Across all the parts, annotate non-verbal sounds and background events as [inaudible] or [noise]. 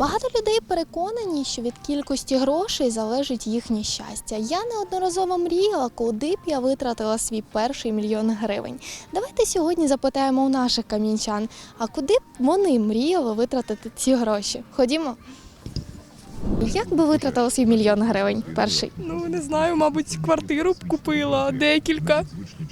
Багато людей переконані, що від кількості грошей залежить їхнє щастя. Я неодноразово мріяла, куди б я витратила свій перший мільйон гривень. Давайте сьогодні запитаємо у наших кам'янчан, а куди б вони мріяли витратити ці гроші? Ходімо. Як би витратила свій мільйон гривень перший? Ну не знаю, мабуть, квартиру б купила, декілька,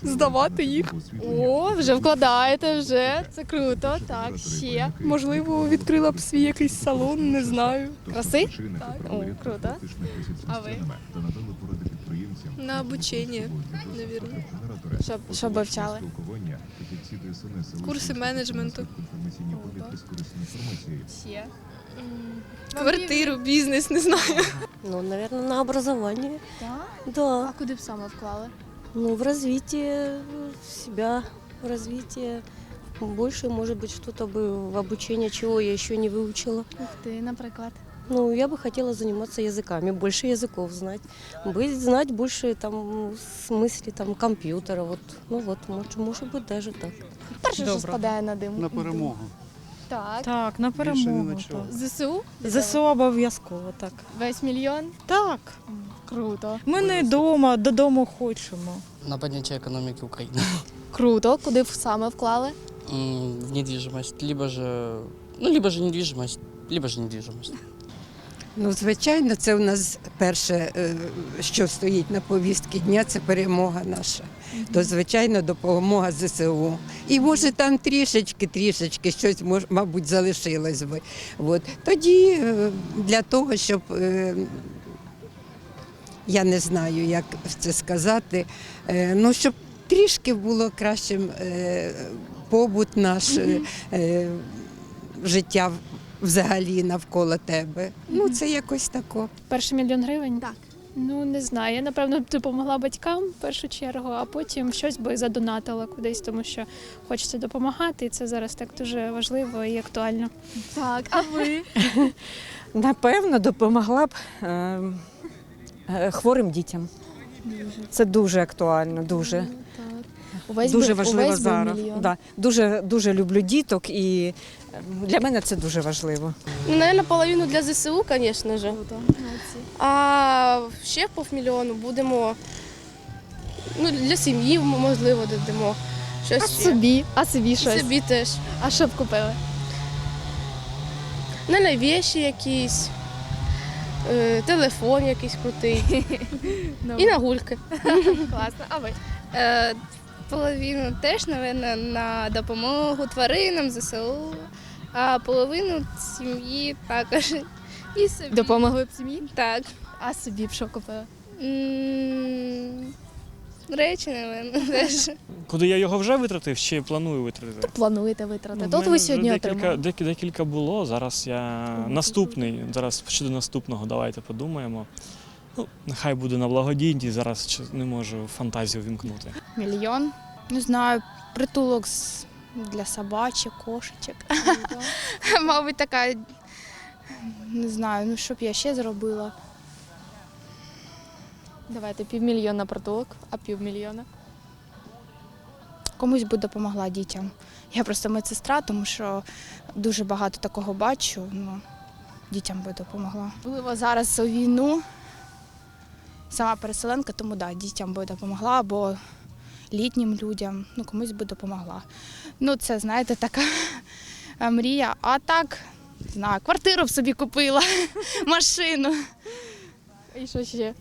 здавати їх. О, вже вкладаєте, вже це круто. Так, ще Можливо, відкрила б свій якийсь салон, не знаю. краси. О, круто. А ви? На обучение, наверное. Щоб, щоб вивчали. Курси менеджменту. Ще. Квартиру, бізнес, не знаю. Ну, наверное, на образование. Так? Да. А куди б саме вклали? Ну, в развитие себя, в развитие. Больше, может быть, что-то бы в обучение, чего я еще не выучила. Ух ти, наприклад. Ну, я бы хотела заниматься языками, больше языков знать. Быть, знать больше там смысле там компьютера. Вот, ну вот, может, может быть, даже так. Перше, що спадає на дим. На перемогу. Так. Так, на перемогу. так. ЗСУ? ЗСУ обов'язково, так. Весь мільйон? Так. Круто. Ми не вдома, додому хочемо. На підняття економіки України. [laughs] Круто. Куди б саме вклали? М, В недвижимость. Либо же, ну, либо же недвижимость, либо же недвижимость. Ну, звичайно, це у нас перше, е, що стоїть на повістки дня, це перемога наша. То, звичайно, допомога ЗСУ. І може там трішечки, трішечки щось мабуть залишилось би. От. Тоді е, для того, щоб е, я не знаю, як це сказати, ну щоб трішки було кращим побут наш, життя взагалі навколо тебе. Ну, це якось тако. Перший мільйон гривень? Так. Ну не знаю. Я напевно допомогла батькам в першу чергу, а потім щось би задонатила кудись, тому що хочеться допомагати, і це зараз так дуже важливо і актуально. Так, а ви? [laughs] Напевно, допомогла б е, е, хворим дітям. Це дуже актуально, дуже. Так. Увесь дуже би- важливо увесь зараз. мільйон. Да. Дуже, дуже люблю діток і для мене це дуже важливо. Ну, наверное, половину для ЗСУ. Круто. Молодці. А ще півмільйону будемо ну, для сім'ї, можливо, додамо. Щось А ще. собі, а собі щось. собі теж. А що б купили? На вещі якісь, е, телефон якийсь крутий. [laughs] І на гульки. [laughs] Класно. А ви? Е, половину теж, мабуть, на допомогу тваринам, ЗСУ, а половину сім'ї також. І собі. Допомогли б сім'ї? Так. А собі б що купили? М, Речі, мабуть, [laughs] теж. Куди я його вже витратив, чи планую витратити? Плануєте витратити? Ну, в Тут мене ви вже сьогодні декілька, отримали. декілька, декілька було. Зараз я наступний. Зараз щодо наступного давайте подумаємо. Ну, нехай буде на благодійність, зараз не можу фантазію вімкнути. Мільйон. Не знаю, притулок для собачок, кошечок. [laughs] Мабуть, така. Не знаю, ну що б я ще зробила. Давайте півмільйона притулок, а півмільйона. Комусь би допомогла дітям. Я просто медсестра, тому що дуже багато такого бачу. Ну, дітям би допомогла. Можливо, зараз у війну сама переселенка, тому да, дітям би допомогла або літнім людям, ну комусь би допомогла. Ну, це, знаєте, така [laughs] е, мрія. А так, знаю, квартиру б собі купила, [laughs] машину. І що ще?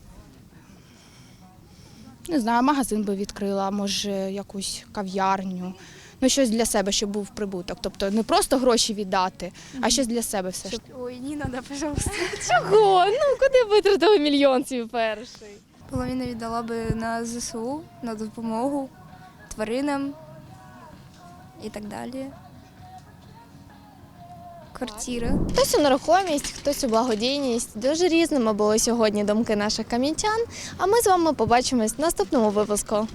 Не знаю, магазин би відкрила, може, якусь кав'ярню. Ну, щось для себе, щоб був прибуток. Тобто не просто гроші віддати, а щось для себе все ж. Ой, не треба, пожалуйста. [laughs] Чого? Ну куди витратили мільйон свій перший? Половину віддала би на ЗСУ, на допомогу тваринам і так далі. Квартира. Хтось у нерухомість, хтось у благодійність. Дуже різними були сьогодні думки наших кам'янчан. А ми з вами побачимось в наступному випуску.